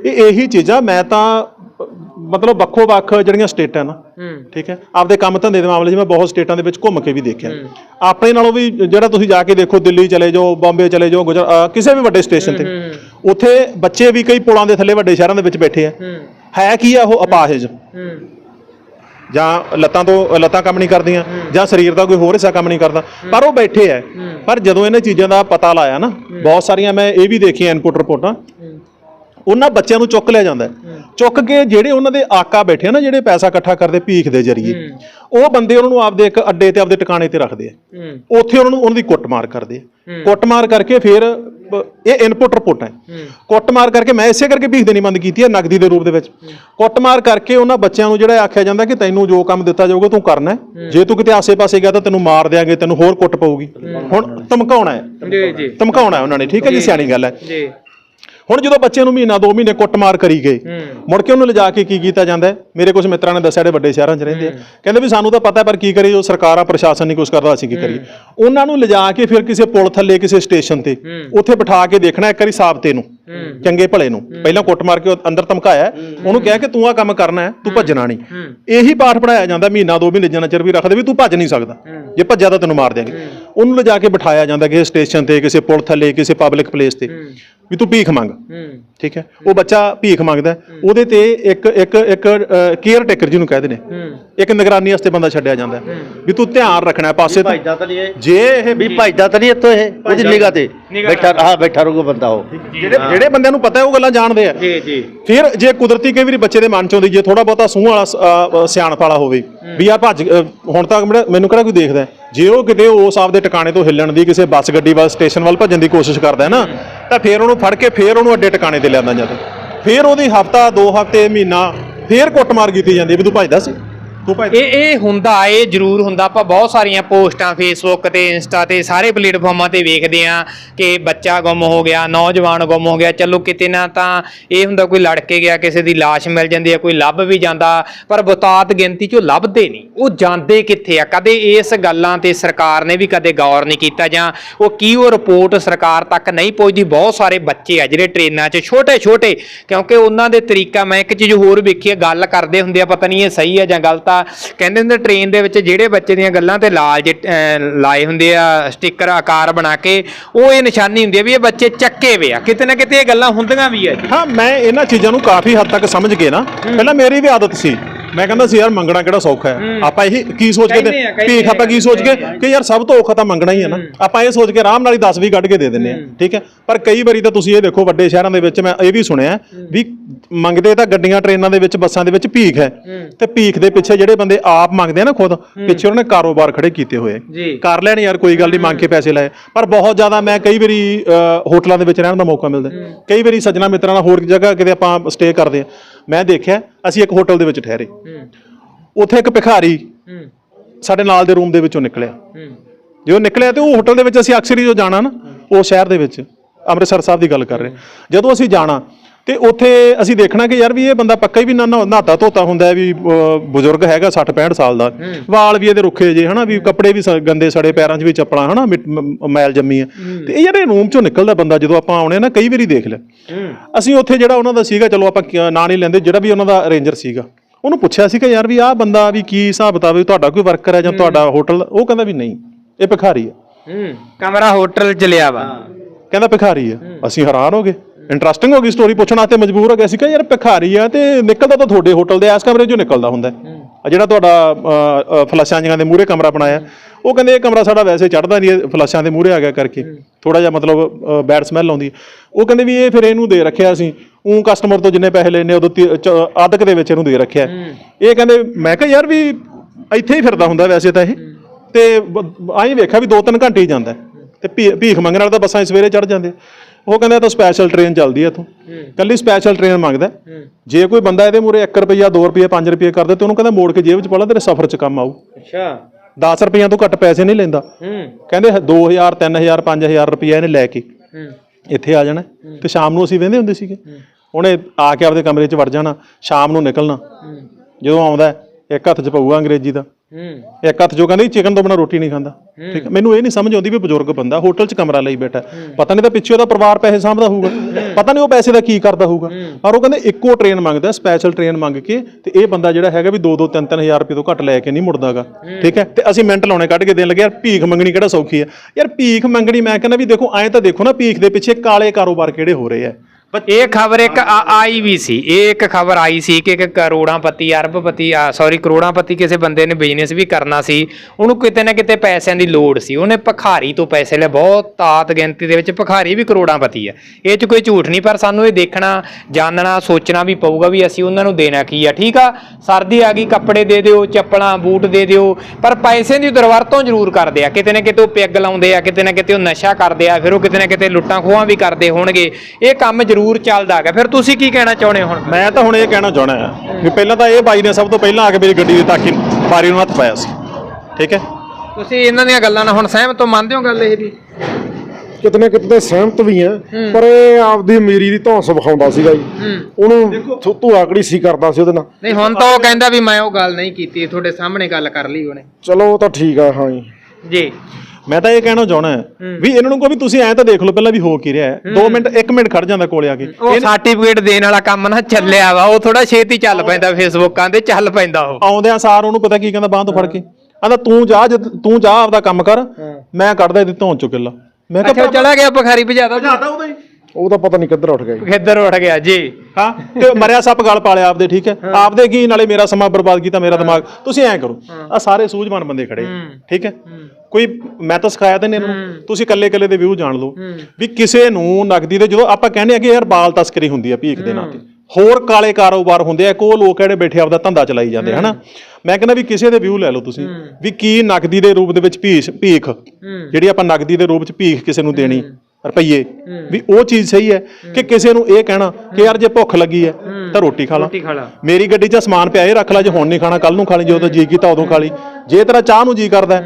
ਇਹ ਇਹੀ ਚੀਜ਼ਾਂ ਮੈਂ ਤਾਂ ਮਤਲਬ ਵੱਖੋ ਵੱਖ ਜਿਹੜੀਆਂ ਸਟੇਟਾਂ ਨਾ ਠੀਕ ਹੈ? ਆਪਦੇ ਕੰਮ ਧੰਦੇ ਦੇ ਮਾਮਲੇ 'ਚ ਮੈਂ ਬਹੁਤ ਸਟੇਟਾਂ ਦੇ ਵਿੱਚ ਘੁੰਮ ਕੇ ਵੀ ਦੇਖਿਆ। ਆਪਣੇ ਨਾਲੋਂ ਵੀ ਜਿਹੜਾ ਤੁਸੀਂ ਜਾ ਕੇ ਦੇਖੋ ਦਿੱਲੀ ਚਲੇ ਜਾਓ ਬੰਬੇ ਚਲੇ ਜਾਓ ਗੁਜਰ ਕਿਸੇ ਵੀ ਵੱਡੇ ਸਟੇਸ਼ਨ ਤੇ। ਉੱਥੇ ਬੱਚੇ ਵੀ ਕਈ ਪੁਲਾਂ ਦੇ ਥੱਲੇ ਵੱਡੇ ਸ਼ਹਿਰਾਂ ਦੇ ਵਿੱਚ ਬੈਠੇ ਆ। ਹੈ। ਕੀ ਆ ਉਹ ਅਪਾਹਿਜ? ਜਾਂ ਲੱਤਾਂ ਤੋਂ, ਲੱਤਾਂ ਕੰਮ ਨਹੀਂ ਕਰਦੀਆਂ, ਜਾਂ ਸਰੀਰ ਦਾ ਕੋਈ ਹੋਰ ਹਿੱਸਾ ਕੰਮ ਨਹੀਂ ਕਰਦਾ। ਪਰ ਉਹ ਬੈਠੇ ਐ। ਪਰ ਜਦੋਂ ਇਹਨਾਂ ਚੀਜ਼ਾਂ ਦਾ ਪਤਾ ਲਾਇਆ ਨਾ, ਬਹੁਤ ਸਾਰੀਆਂ ਮੈਂ ਇਹ ਵੀ ਦੇਖੀਆਂ ਇਨਪੁਟ ਰਿਪੋਰਟਾਂ ਉਹਨਾਂ ਬੱਚਿਆਂ ਨੂੰ ਚੁੱਕ ਲਿਆ ਜਾਂਦਾ ਹੈ। ਚੁੱਕ ਕੇ ਜਿਹੜੇ ਉਹਨਾਂ ਦੇ ਆਕਾ ਬੈਠੇ ਆ ਨਾ ਜਿਹੜੇ ਪੈਸਾ ਇਕੱਠਾ ਕਰਦੇ ਭੀਖ ਦੇ ਜ਼ਰੀਏ ਉਹ ਬੰਦੇ ਉਹਨਾਂ ਨੂੰ ਆਪਦੇ ਇੱਕ ਅੱਡੇ ਤੇ ਆਪਦੇ ਟਿਕਾਣੇ ਤੇ ਰੱਖਦੇ ਆ। ਉੱਥੇ ਉਹਨਾਂ ਨੂੰ ਉਹਨਾਂ ਦੀ ਕੁੱਟਮਾਰ ਕਰਦੇ ਆ। ਕੁੱਟਮਾਰ ਕਰਕੇ ਫਿਰ ਬ- ਇਹ ਇਨਪੁਟ ਰਿਪੋਰਟਾਂ ਹੈ। ਕੁੱਟਮਾਰ ਕਰਕੇ ਮੈਂ ਇਸੇ ਕਰਕੇ ਭੀਖ ਦੇਣੀ ਬੰਦ ਕੀਤੀ ਹੈ ਨਗਦੀ ਦੇ ਰੂਪ ਦੇ ਵਿੱਚ। ਕੁੱਟਮਾਰ ਕਰਕੇ ਉਹਨਾਂ ਬੱਚਿਆਂ ਨੂੰ ਜਿਹੜਾ ਆਖਿਆ ਜਾਂਦਾ ਕਿ ਤੈਨੂੰ ਜੋ ਕੰਮ ਦਿੱਤਾ ਜਾਊਗਾ ਤੂੰ ਕਰਨਾ ਹੈ। ਜੇ ਤੂੰ ਕਿਤੇ ਆਸੇ-ਪਾਸੇ ਗਿਆ ਤਾਂ ਤੈਨੂੰ ਮਾਰ ਦਿਆਂਗੇ ਤੈਨੂੰ ਹੋਰ ਕੁੱਟ ਪਊਗੀ। ਹੁਣ ਧਮਕਾਉਣਾ ਹੈ। ਜੀ ਜੀ। ਧਮਕਾਉਣਾ ਹੈ ਉਹਨਾਂ ਨੇ ਠੀਕ ਹੈ ਜੀ। ਸਿਆਣੀ ਗੱਲ ਹੈ। ਜੀ। ਹੁਣ ਜਦੋਂ ਬੱਚੇ ਨੂੰ ਮਹੀਨਾ 2 ਮਹੀਨੇ ਕੁੱਟਮਾਰ ਕਰੀ ਗਏ ਮੁੜ ਕੇ ਉਹਨੂੰ ਲਿਜਾ ਕੇ ਕੀ ਕੀਤਾ ਜਾਂਦਾ ਹੈ? ਮੇਰੇ ਕੁਝ ਮਿੱਤਰਾਂ ਨੇ ਦੱਸਿਆ ਜਿਹੜੇ ਵੱਡੇ ਸ਼ਹਿਰਾਂ 'ਚ ਰਹਿੰਦੇ ਆ। ਕਹਿੰਦੇ ਵੀ ਸਾਨੂੰ ਤਾਂ ਪਤਾ ਹੈ, ਪਰ ਕੀ ਕਰੀਏ ਜੋ ਸਰਕਾਰਾਂ ਪ੍ਰਸ਼ਾਸਨ ਨਹੀਂ ਕੁਝ ਕਰਦਾ ਅਸੀਂ ਕੀ ਕਰੀਏ? ਉਹਨਾਂ ਨੂੰ ਲਿਜਾ ਕੇ ਫਿਰ ਕਿਸੇ ਪੁਲ ਥੱਲੇ ਕਿਸੇ ਸਟੇਸ਼ਨ ਤੇ ਉੱਥੇ ਬਿਠਾ ਕੇ ਦੇਖਣਾ ਇੱਕ ਵਾਰੀ ਸਾਬਤੇ ਨੂੰ ਚੰਗੇ ਭਲੇ ਨੂੰ। ਪਹਿਲਾਂ ਕੁੱਟ ਮਾਰ ਕੇ ਉਹ ਅੰਦਰ ਧਮਕਾਇਆ ਉਹਨੂੰ ਕਿਹਾ ਕਿ ਤੂੰ ਆ ਕੰਮ ਕਰਨਾ ਹੈ ਤੂੰ ਭੱਜਣਾ ਨਹੀਂ। ਇਹੀ ਪਾਠ ਪੜਾਇਆ ਜਾਂਦਾ ਮਹੀਨਾ 2 ਮਹੀਨੇ ਜਿੰਨਾ ਚਿਰ ਵੀ ਰੱਖਦੇ ਵੀ ਤੂੰ ਭੱਜ ਨਹੀਂ ਸਕਦਾ। ਜੇ ਭੱਜਿਆ ਤਾਂ ਤੈਨੂੰ ਮਾਰ ਦਿਆਂਗੇ। ਉਹਨੂੰ ਲਿਜਾ ਕੇ ਬਿਠਾਇਆ ਜਾਂਦਾ ਕਿਸੇ ਸਟੇਸ਼ਨ ਤੇ ਕਿਸੇ ਪੁਲ ਥੱਲੇ ਕਿਸੇ ਪਬਲਿਕ ਪਲੇਸ ਤੇ। ਵੀ ਤੂੰ ਭੀਖ ਮੰਗ। ਠੀਕ ਹੈ? ਉਹ ਬੱਚਾ ਭੀਖ ਮੰਗਦਾ ਹੈ, ਉਹਦੇ ਤੇ ਇੱਕ ਇੱਕ ਇੱਕ ਕੇਅਰ ਟੇਕਰ ਜਿਹਨੂੰ ਕਹਿੰਦੇ ਨੇ। ਇੱਕ ਨਿਗਰਾਨੀ ਵਾਸਤੇ ਬੰਦਾ ਛੱਡਿਆ ਜਾਂਦਾ ਹੈ, ਵੀ ਤੂੰ ਧਿਆਨ ਰੱਖਣਾ ਹੈ ਪਾਸੇ ਤੋਂ। ਭਜਦਾ ਤਾਂ ਨਹੀਂ ਇਹ। ਜੇ ਇਹ ਵੀ ਭਜਦਾ ਤਾਂ ਨਹੀਂ ਇੱਥੋਂ ਇਹ। ਉਹਦੀ ਨਿਗਾਹ ਤੇ। ਬੈਠਾ ਹਾਂ ਬੈਠਾ ਰਹੂਗਾ ਬੰਦਾ ਉਹ। ਜਿਹੜੇ ਜਿਹੜੇ ਬੰਦਿਆਂ ਨੂੰ ਪਤਾ ਹੈ ਉਹ ਗੱਲਾਂ ਜਾਣਦੇ ਆ। ਜੀ ਜੀ। ਫਿਰ ਜੇ ਕੁਦਰਤੀ ਕਈ ਵਾਰੀ ਬੱਚੇ ਦੇ ਮਨ ਚ ਆਉਂਦੀ ਜੇ ਥੋੜਾ ਬਹੁਤਾ ਸੂਹ ਵਾਲਾ ਸਿਆਣਪ ਵਾਲਾ ਹੋਵੇ ਵੀ ਯਾਰ ਭੱਜ ਹੁਣ ਤੱਕ ਮੈਨੂੰ ਕਿਹੜਾ ਕੋਈ ਦੇਖਦਾ? ਜੇ ਉਹ ਕਿਤੇ ਉਸ ਆਪਦੇ ਟਿਕਾਣੇ ਤੋਂ ਹਿੱਲਣ ਦੀ ਕਿਸੇ ਬੱਸ ਗੱਡੀ ਵੱਲ ਸਟੇਸ਼ਨ ਵੱਲ ਭੱਜਣ ਦੀ ਕੋਸ਼ਿਸ਼ ਕਰਦਾ ਹੈ ਨਾ, ਤਾਂ ਫਿਰ ਉਹਨੂੰ ਫੜ ਕੇ ਫਿਰ ਉਹਨੂੰ ਅੱਡੇ ਟਿਕਾਣੇ ਤੇ ਲਿਆਂਦਾ ਜਾਂਦਾ। ਫਿਰ ਉਹਦੀ ਹਫਤਾ, ਦੋ ਹਫ਼ਤੇ, ਮਹੀਨਾ ਫਿਰ ਕੁੱਟਮਾਰ ਕੀਤੀ ਜਾਂਦੀ ਵੀ ਤੂੰ ਭੱਜਦਾ ਸੀ। ਇਹ ਇਹ ਹੁੰਦਾ, ਇਹ ਜ਼ਰੂਰ ਹੁੰਦਾ। ਆਪਾਂ ਬਹੁਤ ਸਾਰੀਆਂ ਪੋਸਟਾਂ ਫੇਸਬੁੱਕ ਤੇ ਇੰਸਟਾ ਤੇ ਸਾਰੇ ਪਲੇਟਫਾਰਮਾਂ ਤੇ ਵੇਖਦੇ ਆ ਕਿ ਬੱਚਾ ਗੁੰਮ ਹੋ ਗਿਆ, ਨੌਜਵਾਨ ਗੁੰਮ ਹੋ ਗਿਆ। ਚਲੋ ਕਿਤੇ ਨਾ ਤਾਂ ਇਹ ਹੁੰਦਾ ਕੋਈ ਲੜ ਕੇ ਗਿਆ, ਕਿਸੇ ਦੀ ਲਾਸ਼ ਮਿਲ ਜਾਂਦੀ ਹੈ, ਕੋਈ ਲੱਭ ਵੀ ਜਾਂਦਾ। ਪਰ ਬਤਾਤ ਗਿਣਤੀ ਚੋਂ ਲੱਭਦੇ ਨਹੀਂ। ਉਹ ਜਾਂਦੇ ਕਿੱਥੇ ਆ? ਕਦੇ ਇਸ ਗੱਲਾਂ ਤੇ ਸਰਕਾਰ ਨੇ ਵੀ ਕਦੇ ਗੌਰ ਨਹੀਂ ਕੀਤਾ ਜਾਂ ਉਹ ਕੀ ਉਹ ਰਿਪੋਰਟ ਸਰਕਾਰ ਤੱਕ ਨਹੀਂ ਪਹੁੰਚਦੀ? ਬਹੁਤ ਸਾਰੇ ਬੱਚੇ ਆ ਜਿਹੜੇ ਟ੍ਰੇਨਾਂ 'ਚ ਛੋਟੇ ਛੋਟੇ ਕਿਉਂਕਿ ਉਹਨਾਂ ਦੇ ਤਰੀਕਾ ਮੈਂ ਇੱਕ ਚੀਜ਼ ਹੋਰ ਵੇਖੀ ਹੈ, ਗੱਲ ਕਰਦੇ ਹੁੰਦੇ ਆ, ਪਤਾ ਨਹੀਂ ਇਹ ਸਹੀ ਆ ਜਾਂ ਗਲਤ ਆ ਕਹਿੰਦੇ ਹੁੰਦੇ ਟ੍ਰੇਨ ਦੇ ਵਿੱਚ ਜਿਹੜੇ ਬੱਚੇ ਦੀਆਂ ਗੱਲਾਂ ਤੇ ਲਾਲ ਲਾਏ ਹੁੰਦੇ ਆ ਸਟicker ਆਕਾਰ ਬਣਾ ਕੇ ਉਹ ਇਹ ਨਿਸ਼ਾਨੀ ਹੁੰਦੀ ਹੈ ਵੀ ਇਹ ਬੱਚੇ ਚੱਕੇ ਵੇ ਆ। ਕਿਤੇ ਨਾ ਕਿਤੇ ਇਹ ਗੱਲਾਂ ਹੁੰਦੀਆਂ ਵੀ ਆ ਹਾਂ ਮੈਂ ਇਹਨਾਂ ਚੀਜ਼ਾਂ ਨੂੰ ਕਾਫੀ ਹੱਦ ਤੱਕ ਸਮਝ ਕੇ ਨਾ। ਪਹਿਲਾਂ ਮੇਰੀ ਵੀ ਆਦਤ ਸੀ। ਮੈਂ ਕਹਿੰਦਾ ਸੀ ਯਾਰ ਮੰਗਣਾ ਕਿਹੜਾ ਸੌਖਾ ਹੈ? ਆਪਾਂ ਇਹ ਕੀ ਸੋਚ ਕੇ ਆ, ਭੀਖ ਆਪਾਂ ਕੀ ਸੋਚ ਕੇ ਕਿ ਯਾਰ ਸਭ ਤੋਂ ਔਖਾ ਤਾਂ ਮੰਗਣਾ ਹੀ ਹੈ ਨਾ। ਆਪਾਂ ਇਹ ਸੋਚ ਕੇ ਆਰਾਮ ਨਾਲ ਹੀ 10 ਵੀ ਕੱਢ ਕੇ ਦੇ ਦਿੰਨੇ ਆ। ਠੀਕ ਹੈ? ਪਰ ਕਈ ਵਾਰੀ ਤਾਂ ਤੁਸੀਂ ਇਹ ਦੇਖੋ ਵੱਡੇ ਸ਼ਹਿਰਾਂ ਦੇ ਵਿੱਚ ਮੈਂ ਇਹ ਵੀ ਸੁਣਿਆ ਵੀ ਮੰਗਦੇ ਤਾਂ ਗੱਡੀਆਂ ਟ੍ਰੇਨਾਂ ਦੇ ਵਿੱਚ ਬੱਸਾਂ ਦੇ ਵਿੱਚ ਭੀਖ ਹੈ। ਤੇ ਭੀਖ ਦੇ ਪਿੱਛੇ ਜਿਹੜੇ ਬੰਦੇ ਆਪ ਮੰਗਦੇ ਆ ਨਾ ਖੁਦ ਪਿੱਛੇ ਉਹਨਾਂ ਨੇ ਕਾਰੋਬਾਰ ਖੜੇ ਕੀਤੇ ਹੋਏ। ਜੀ। ਕਰ ਲੈਣ ਯਾਰ ਕੋਈ ਗੱਲ ਨਹੀਂ ਮੰਗ ਕੇ ਪੈਸੇ ਲਏ। ਪਰ ਬਹੁਤ ਜ਼ਿਆਦਾ ਮੈਂ ਕਈ ਵਾਰੀ ਅ, ਹੋਟਲਾਂ ਦੇ ਵਿੱਚ ਰਹਿਣ ਦਾ ਮੌਕਾ ਮਿਲਦਾ। ਹੈ। ਕਈ ਵਾਰੀ ਸੱਜਣਾ ਮਿੱਤਰਾਂ ਨਾਲ ਹੋਰ ਜਗ੍ਹਾ ਕਿਤੇ ਆਪਾਂ ਸਟੇ ਕਰਦੇ ਆ। ਮੈਂ ਦੇਖਿਆ ਅਸੀਂ ਇੱਕ ਹੋਟਲ ਦੇ ਵਿੱਚ ਠਹਿਰੇ। ਉੱਥੇ ਇੱਕ ਭਿਖਾਰੀ ਸਾਡੇ ਨਾਲ ਦੇ ਰੂਮ ਦੇ ਵਿੱਚੋਂ ਨਿਕਲਿਆ। ਜਦੋਂ ਨਿਕਲਿਆ ਤੇ ਉਹ ਹੋਟਲ ਦੇ ਵਿੱਚ ਅਸੀਂ ਅਕਸਰ ਹੀ ਜੋ ਜਾਣਾ ਨਾ ਉਸ ਸ਼ਹਿਰ ਦੇ ਵਿੱਚ ਅੰਮ੍ਰਿਤਸਰ ਸਾਹਿਬ ਦੀ ਗੱਲ ਕਰ ਰਹੇ। ਜਦੋਂ ਅਸੀਂ ਜਾਣਾ ਤੇ ਉੱਥੇ ਅਸੀਂ ਦੇਖਣਾ ਕਿ ਯਾਰ ਵੀ ਇਹ ਬੰਦਾ ਪੱਕਾ ਹੀ ਵੀ ਨਾ ਨਹਾਤਾ ਧੋਤਾ ਹੁੰਦਾ ਹੈ ਵੀ ਬਜ਼ੁਰਗ ਹੈਗਾ 60 65 ਸਾਲ ਦਾ। ਵਾਲ ਵੀ ਇਹਦੇ ਰੁੱਖੇ ਜੇ ਹਨਾ ਵੀ ਕੱਪੜੇ ਵੀ ਗੰਦੇ ਸੜੇ ਪੈਰਾਂ 'ਚ ਵੀ ਚੱਪਲਾਂ ਹਨਾ ਮੈਲ ਜੰਮੀ ਹੈ। ਤੇ ਇਹ ਯਾਰ ਇਹ ਰੂਮ 'ਚੋਂ ਨਿਕਲਦਾ ਬੰਦਾ ਜਦੋਂ ਆਪਾਂ ਆਉਣੇ ਨਾ ਕਈ ਵਾਰੀ ਦੇਖ ਲਿਆ ਅਸੀਂ ਉੱਥੇ ਜਿਹੜਾ ਉਹਨਾਂ ਦਾ ਸੀਗਾ ਚਲੋ ਆਪਾਂ ਨਾਂ ਨਹੀਂ ਲੈਂਦੇ ਜਿਹੜਾ ਵੀ ਉਹਨਾਂ ਦਾ ਅਰੇਂਜਰ ਸੀਗਾ ਉਹਨੂੰ ਪੁੱਛਿਆ ਸੀ ਕਿ ਯਾਰ ਵੀ ਆਹ ਬੰਦਾ ਵੀ ਕੀ ਹਿਸਾਬ ਕਿਤਾਬ ਹੈ ਤੁਹਾਡਾ ਕੋਈ ਵਰਕਰ ਹੈ ਜਾਂ ਤੁਹਾਡਾ ਹੋਟਲ? ਉਹ ਕਹਿੰਦਾ ਵੀ ਨਹੀਂ ਇਹ ਭਿਖਾਰੀ ਹੈ ਹੂੰ। ਕਮਰਾ ਹੋਟਲ ਚ ਲਿਆ ਵਾ। ਕਹਿੰਦਾ ਭਿਖਾਰੀ ਆ। ਅਸੀਂ ਹੈਰਾਨ ਹੋ ਗਏ। ਇੰਟਰਸਟਿੰਗ ਹੋ ਗਈ ਸਟੋਰੀ ਪੁੱਛਣਾ ਤੇ ਮਜਬੂਰ ਹੋ ਗਏ। ਅਸੀਂ ਕਿਹਾ ਯਾਰ ਭਿਖਾਰੀ ਆ ਤੇ ਨਿਕਲਦਾ ਤਾਂ ਤੁਹਾਡੇ ਹੋਟਲ ਦੇ ਇਸ ਕਮਰੇ ਚੋਂ ਨਿਕਲਦਾ ਹੁੰਦਾ। ਆ ਜਿਹੜਾ ਤੁਹਾਡਾ ਫਲਸ਼ਾਂ ਜਿਹਾਂ ਦੇ ਮੂਹਰੇ ਕਮਰਾ ਬਣਾਇਆ। ਉਹ ਕਹਿੰਦੇ ਇਹ ਕਮਰਾ ਸਾਡਾ ਵੈਸੇ ਚੜਦਾ ਨਹੀਂ ਇਹ ਫਲਸ਼ਾਂ ਦੇ ਮੂਹਰੇ ਆ ਗਿਆ ਕਰਕੇ। ਥੋੜਾ ਜਿਹਾ ਮਤਲਬ ਬੈਡ ਸਮੈਲ ਆਉਂਦੀ। ਉਹ ਕਹਿੰਦੇ ਵੀ ਇਹ ਫਿਰ ਇਹਨੂੰ ਦੇ ਰੱਖਿਆ ਅਸੀਂ। ਉਹ ਕਸਟਮਰ ਤੋਂ ਜਿੰਨੇ ਪੈਸੇ ਲੈਣੇ ਉਦੋਂ ਤੀ- ਚ- ਅੱਧ ਕੁ ਦੇ ਵਿੱਚ ਇਹਨੂੰ ਦੇ ਰੱਖਿਆ। ਇਹ ਕਹਿੰਦੇ ਮੈਂ ਕਿਹਾ ਯਾਰ ਵੀ ਇੱਥੇ ਹੀ ਫਿਰਦਾ ਹੁੰਦਾ ਵੈਸੇ ਤਾਂ ਇਹ। ਤੇ ਆਈ ਵੇਖਿਆ ਵੀ 2-3 ਘੰਟੇ ਹੀ ਜਾਂਦਾ। ਤੇ ਭੀਖ ਮੰਗਣ ਵਾਲੇ ਤਾਂ ਬੱਸਾਂ ਸਵੇਰੇ ਚੜ ਜਾਂਦੇ ਉਹ ਕਹਿੰਦਾ ਤਾਂ ਸਪੈਸ਼ਲ ਟ੍ਰੇਨ ਚੱਲਦੀ ਹੈ ਇੱਥੋਂ। ਕੱਲੀ ਸਪੈਸ਼ਲ ਟ੍ਰੇਨ ਮੰਗਦਾ। ਜੇ ਕੋਈ ਬੰਦਾ ਇਹਦੇ ਮੂਰੇ 1 ਰੁਪਿਆ 2 ਰੁਪਏ 5 ਰੁਪਏ ਕਰਦੇ ਤੇ ਉਹਨੂੰ ਕਹਿੰਦਾ ਮੋੜ ਕੇ ਜੇਬ 'ਚ ਪਾ ਲਾ ਤੇਰੇ ਸਫ਼ਰ 'ਚ ਕੰਮ ਆਊ। ਅੱਛਾ। 10 ਰੁਪਈਆਂ ਤੋਂ ਘੱਟ ਪੈਸੇ ਨਹੀਂ ਲੈਂਦਾ। ਹੂੰ। ਕਹਿੰਦੇ 2000 3000 5000 ਰੁਪਈਆ ਇਹਨੇ ਲੈ ਕੇ ਇੱਥੇ ਆ ਜਾਣਾ। ਤੇ ਸ਼ਾਮ ਨੂੰ ਅਸੀਂ ਵਹਿੰਦੇ ਹੁੰਦੇ ਸੀਗੇ। ਉਹਨੇ ਆ ਕੇ ਆਪਦੇ ਕਮਰੇ 'ਚ ਵੜ ਜਾਣਾ ਸ਼ਾਮ ਨੂੰ ਨਿਕਲਣਾ। ਜਦੋਂ ਆਉਂਦਾ ਇੱਕ ਹੱਥ 'ਚ ਪਊਆ ਅੰਗਰੇਜ਼ੀ ਦਾ। ਹੂੰ। ਇੱਕ ਹੱਥ ਜੋ ਕਹਿੰਦੇ ਚਿਕਨ ਤੋਂ ਬਿਨਾ ਰੋਟੀ ਨਹੀਂ ਖਾਂਦਾ। ਠੀਕ ਹੈ। ਮੈਨੂੰ ਇਹ ਨਹੀਂ ਸਮਝ ਆਉਂਦੀ ਵੀ ਬਜ਼ੁਰਗ ਬੰਦਾ ਹੋਟਲ 'ਚ ਕਮਰਾ ਲਈ ਬੈਠਾ। ਪਤਾ ਨਹੀਂ ਤਾਂ ਪਿੱਛੇ ਉਹਦਾ ਪਰਿਵਾਰ ਪੈਸੇ ਸਾਂਭਦਾ ਹੋਊਗਾ। ਪਤਾ ਨਹੀਂ ਉਹ ਪੈਸੇ ਦਾ ਕੀ ਕਰਦਾ ਹੋਊਗਾ। ਪਰ ਉਹ ਕਹਿੰਦੇ ਇੱਕੋ ਟ੍ਰੇਨ ਮੰਗਦਾ ਸਪੈਸ਼ਲ ਟ੍ਰੇਨ ਮੰਗ ਕੇ ਤੇ ਇਹ ਬੰਦਾ ਜਿਹੜਾ ਹੈਗਾ ਵੀ 2-2 3-3000 ਰੁਪਏ ਤੋਂ ਘੱਟ ਲੈ ਕੇ ਨਹੀਂ ਮੁੜਦਾਗਾ। ਠੀਕ ਹੈ। ਤੇ ਅਸੀਂ ਮਿੰਟ ਲਾਉਣੇ ਕੱਢ ਕੇ ਦੇਣ ਲੱਗੇ ਯਾਰ ਭੀਖ ਮੰਗਣੀ ਕਿਹੜਾ ਸੌਖੀ ਹੈ? ਯਾਰ ਭੀਖ ਮੰਗਣੀ ਮੈਂ ਕਹਿੰਦਾ ਵੀ ਦੇਖੋ ਐਂ ਤਾਂ ਦੇਖੋ ਨਾ ਭੀਖ ਦੇ ਪਿੱਛੇ ਕਾਲੇ ਕਾਰੋਬਾਰ ਕਿਹੜੇ ਹੋ ਰਹੇ ਆ ਇਹ ਖਬਰ ਇੱਕ ਆ- ਆਈ ਵੀ ਸੀ। ਇਹ ਇੱਕ ਖਬਰ ਆਈ ਸੀ ਕਿ ਇੱਕ ਕਰੋੜਾਂਪਤੀ ਅਰਬਪਤੀ ਸੌਰੀ ਕਰੋੜਾਂਪਤੀ ਕਿਸੇ ਬੰਦੇ ਨੇ ਬਿਜ਼ਨਸ ਵੀ ਕਰਨਾ ਸੀ। ਉਹਨੂੰ ਕਿਤੇ ਨਾ ਕਿਤੇ ਪੈਸਿਆਂ ਦੀ ਲੋੜ ਸੀ। ਉਹਨੇ ਭਖਾਰੀ ਤੋਂ ਪੈਸੇ ਲਏ। ਬਹੁਤ ਤਾਤ ਗਿਣਤੀ ਦੇ ਵਿੱਚ ਭਖਾਰੀ ਵੀ ਕਰੋੜਾਂਪਤੀ ਹੈ। ਇਹ 'ਚ ਕੋਈ ਝੂਠ ਨਹੀਂ ਪਰ ਸਾਨੂੰ ਇਹ ਦੇਖਣਾ ਜਾਣਨਾ ਸੋਚਣਾ ਵੀ ਪਊਗਾ ਵੀ ਅਸੀਂ ਉਹਨਾਂ ਨੂੰ ਦੇਣਾ ਕੀ ਆ। ਠੀਕ ਆ? ਸਰਦੀ ਆ ਗਈ ਕੱਪੜੇ ਦੇ ਦਿਓ ਚੱਪਲਾਂ ਬੂਟ ਦੇ ਦਿਓ। ਪਰ ਪੈਸੇ ਦੀ ਦੁਰਵਰਤੋਂ ਜ਼ਰੂਰ ਕਰਦੇ ਆ। ਕਿਤੇ ਨਾ ਕਿਤੇ ਉਹ ਪਿੱਗ ਲਾਉਂਦੇ ਆ ਕਿਤੇ ਨਾ ਕਿਤੇ ਉਹ ਨਸ਼ਾ ਕਰਦੇ ਆ। ਫਿਰ ਉਹ ਕਿਤੇ ਨਾ ਕਿਤੇ ਲੁੱਟਾਂ ਖੋਹਾਂ ਵੀ ਕਰਦੇ ਹੋਣਗੇ। ਇਹ ਕੰਮ ਜ਼ਰੂਰ ਚੱਲਦਾ ਹੈਗਾ। ਫਿਰ ਤੁਸੀਂ ਕੀ ਕਹਿਣਾ ਚਾਹੁੰਦੇ ਹੋ ਹੁਣ? ਮੈਂ ਤਾਂ ਹੁਣ ਇਹ ਕਹਿਣਾ ਚਾਹਣਾ ਹੈ ਵੀ ਪਹਿਲਾਂ ਤਾਂ ਇਹ ਬਾਈ ਨੇ ਸਭ ਤੋਂ ਪਹਿਲਾਂ ਆ ਕੇ ਮੇਰੀ ਗੱਡੀ ਦੀ ਤਾਕੀ ਬਾਰੀ ਨੂੰ ਹੱਥ ਪਾਇਆ ਸੀ। ਠੀਕ ਹੈ? ਤੁਸੀਂ ਇਹਨਾਂ ਦੀਆਂ ਗੱਲਾਂ ਨਾਲ ਹੁਣ ਸਹਿਮਤ ਹੋ? ਮੰਨਦੇ ਹੋ ਗੱਲ ਇਹ ਵੀ? ਕਿਤਨੇ ਕਿਤੇ ਸਹਿਮਤ ਵੀ ਆ ਪਰ ਇਹ ਆਪਦੀ ਅਮੀਰੀ ਦੀ ਧੌਂਸ ਵਿਖਾਉਂਦਾ ਸੀਗਾ ਜੀ। ਉਹਨੂੰ ਤੂੰ ਆਕੜੀ ਸੀ ਕਰਦਾ ਸੀ ਉਹਦੇ ਨਾਲ। ਨਹੀਂ ਹੁਣ ਤਾਂ ਉਹ ਕਹਿੰਦਾ ਵੀ ਮੈਂ ਉਹ ਗੱਲ ਨਹੀਂ ਕੀਤੀ ਤੁਹਾਡੇ ਸਾਹਮਣੇ ਗੱਲ ਕਰ ਲਈ ਉਹਨੇ। ਚਲੋ ਉਹ ਤਾਂ ਠੀਕ ਆ ਹਾਂ ਜੀ। ਜੀ। ਮੈਂ ਤਾਂ ਇਹ ਕਹਿਣਾ ਚਾਹਣਾ ਵੀ ਇਹਨਾਂ ਨੂੰ ਕਹੋ ਵੀ ਤੁਸੀਂ ਐਂ ਤਾਂ ਦੇਖ ਲਓ ਪਹਿਲਾਂ ਵੀ ਹੋ ਕੀ ਰਿਹਾ ਹੈ। 2 ਮਿੰਟ 1 ਮਿੰਟ ਖੜ ਜਾਂਦਾ ਕੋਲੇ ਆ ਕੇ। ਉਹ ਸਰਟੀਫਿਕੇਟ ਦੇਣ ਵਾਲਾ ਕੰਮ ਨਾ ਚੱਲਿਆ ਵਾ ਉਹ ਥੋੜਾ ਛੇਤੀ ਚੱਲ ਪੈਂਦਾ ਫੇਸਬੁੱਕਾਂ ਤੇ ਚੱਲ ਪੈਂਦਾ ਉਹ। ਆਉਂਦਿਆਂ ਸਾਰ ਉਹਨੂੰ ਪਤਾ ਕੀ ਕਹਿੰਦਾ ਬਾਹ ਤੋਂ ਫੜ ਕੇ। ਆਂਦਾ ਤੂੰ ਜਾ ਜਦ- ਤੂੰ ਜਾ ਆਪਦਾ ਕੰਮ ਕਰ ਮੈਂ ਕੱਢਦਾ ਇਹਦੀ ਧੌਣ ਚੋਂ ਕਿੱਲਾ। ਮੈਂ ਕਿਹਾ ਚਲਾ ਗਿਆ ਬਖਾਰੀ ਭਜਾਦਾ ਉਹਦਾ ਹੀ। ਉਹ ਤਾਂ ਪਤਾ ਨਹੀਂ ਕਿੱਧਰ ਉੱਠ ਗਿਆ ਖੇਦਰ ਉੱਠ ਗਿਆ ਜੀ। ਹਾਂ ਤੇ ਮਰਿਆ ਸੱਪ ਗਲ ਪਾਲਿਆ ਆਪਦੇ ਠੀਕ ਹੈ? ਆਪਦੇ ਕੀ ਨਾਲੇ ਮੇਰਾ ਸਮਾਂ ਬਰਬਾਦ ਕੀਤਾ ਮੇਰਾ ਦਿਮਾਗ। ਤੁਸੀਂ ਐਂ ਕਰੋ ਆ ਸਾਰੇ ਸੂਝਵਾਨ ਬੰਦੇ ਖੜੇ ਠੀਕ ਹੈ। ਕੋਈ ਮੈਂ ਤਾਂ ਸਿਖਾਇਆ ਤਾਂ ਨਹੀਂ ਇਹਨਾਂ। ਤੁਸੀਂ ਇਕੱਲੇ ਇਕੱਲੇ ਦੇ ਵਿਊ ਜਾਣ ਲਓ। ਵੀ ਕਿਸੇ ਨੂੰ ਨਗਦੀ ਦੇ ਜਦੋਂ ਆਪਾਂ ਕਹਿੰਦੇ ਆ ਕਿ ਯਾਰ ਬਾਲ ਤਸਕਰੀ ਹੁੰਦੀ ਆ ਭੀਖ ਦੇ ਨਾਂ ਤੇ। ਹੋਰ ਕਾਲੇ ਕਾਰੋਬਾਰ ਹੁੰਦੇ ਆ ਕੋ ਲੋਕ ਜਿਹੜੇ ਬੈਠੇ ਆਪਦਾ ਧੰਦਾ ਚਲਾਈ ਜਾਂਦੇ ਹਨਾ? ਮੈਂ ਕਹਿੰਦਾ ਵੀ ਕਿਸੇ ਦੇ ਵਿਊ ਲੈ ਲਓ ਤੁਸੀਂ। ਵੀ ਕੀ ਨਗਦੀ ਦੇ ਰੂਪ ਦੇ ਵਿੱਚ ਭੀਖ ਭੀਖ ਜਿਹੜੀ ਆਪਾਂ ਨਗਦੀ ਦੇ ਰੂਪ ਚ ਭੀਖ ਕਿਸੇ ਨੂੰ ਦੇਣੀ ਰੁਪਈਏ। ਵੀ ਉਹ ਚੀਜ਼ ਸਹੀ ਹੈ ਕਿ ਕਿਸੇ ਨੂੰ ਇਹ ਕਹਿਣਾ ਕਿ ਯਾਰ ਜੇ ਭੁੱਖ ਲੱਗੀ ਹੈ ਤਾਂ ਰੋਟੀ ਖਾ ਲਾ। ਮੇਰੀ ਗੱਡੀ 'ਚ ਸਮਾਨ ਪਿਆ ਇਹ ਰੱਖ ਲੈ ਜੇ ਹੁਣ ਨਹੀਂ ਖਾਣਾ ਕੱਲ ਨੂੰ ਖਾ ਲਈ ਜਦੋਂ ਜੀ ਕੀਤਾ ਉਦੋਂ ਖਾ ਲਈ। ਜੇ ਤੇਰਾ ਚਾਹ ਨੂੰ ਜੀ ਕਰਦਾ